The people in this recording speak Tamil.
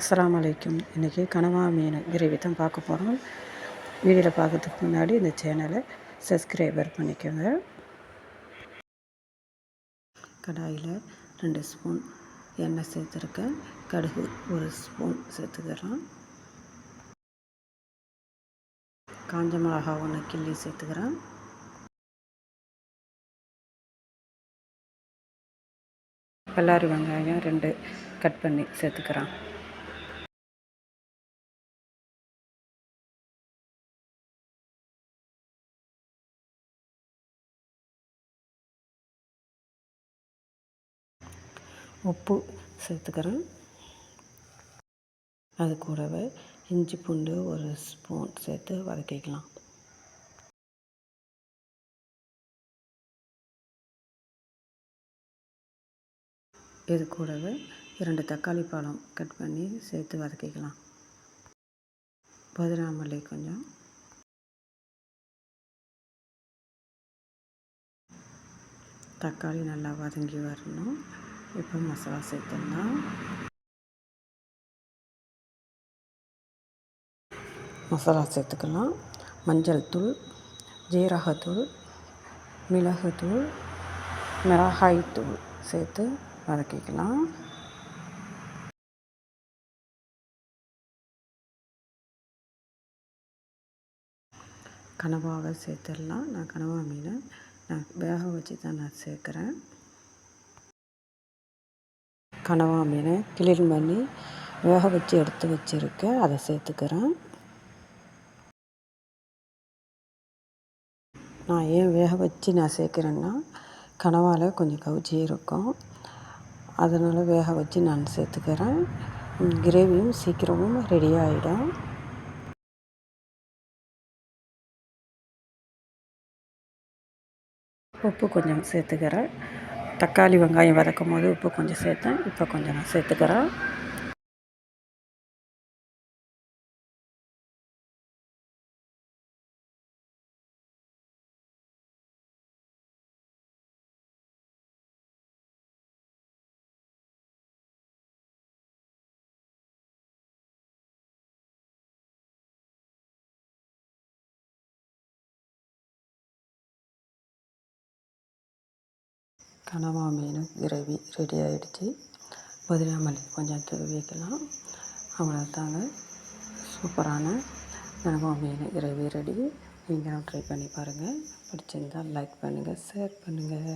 அஸ்லாம் அலைக்கும். இன்றைக்கி கனவா மீன் கிரேவி தான் பார்க்க போகிறோம் வீடியோவில் பார்க்கறதுக்கு முன்னாடி இந்த சேனலை சப்ஸ்கிரைபர் பண்ணிக்கோங்க. கடாயில் ரெண்டு ஸ்பூன் எண்ணெய் சேர்த்துருக்கேன். கடுகு ஒரு ஸ்பூன் சேர்த்துக்கிறோம். காஞ்ச மிளகா ஒன்று கிள்ளி சேர்த்துக்கிறேன் பல்லாரி வெங்காயம் ரெண்டு கட் பண்ணி சேர்த்துக்கிறான் உப்பு சேர்த்துக்கிறேன். அது கூடவே இஞ்சி பூண்டு ஒரு ஸ்பூன் சேர்த்து வதக்கிக்கலாம். இது கூடவே இரண்டு தக்காளி பழம் கட் பண்ணி சேர்த்து வதக்கிக்கலாம். புதினாமல்லி கொஞ்சம். தக்காளி நல்லா வதங்கி வரணும். இப்போ மசாலா சேர்த்துடலாம். மசாலா சேர்த்துக்கலாம். மஞ்சள் தூள் ஜீரகத்தூள் மிளகுத்தூள் மிளகாய் தூள் சேர்த்து வதக்கிக்கலாம். கனவாக சேர்த்துடலாம். நான் கனவா மீனை. நான் வேக வச்சு தான் நான் சேர்க்குறேன். கனவா மீனை கிளீன் பண்ணி வேக வச்சு எடுத்து வச்சுருக்கேன் அதை சேர்த்துக்கிறேன். நான் ஏன் வேக வச்சு நான் சேர்க்குறேன்னா கனவால் கொஞ்சம் கவுச்சி இருக்கும். அதனால் வேக வச்சு நான் சேர்த்துக்கிறேன். கிரேவியும் சீக்கிரமும் ரெடி ஆகிடும் உப்பு கொஞ்சம் சேர்த்துக்கிறேன். தக்காளி வெங்காயம் வதக்கும் போது உப்பு கொஞ்சம் சேர்த்தேன். இப்போ கொஞ்சம் நான் சேர்த்துக்கிறேன். கனவா மீன் கிரேவி ரெடி ஆகிடுச்சு புதினா மல்லி கொஞ்சம் தூவி வைக்கலாம். அவ்வளோதாங்க சூப்பரான கனவா மீன் கிரேவி ரெடி நீங்களும் ட்ரை பண்ணி பாருங்கள் பிடிச்சிருந்தால் லைக் பண்ணுங்கள் ஷேர் பண்ணுங்கள்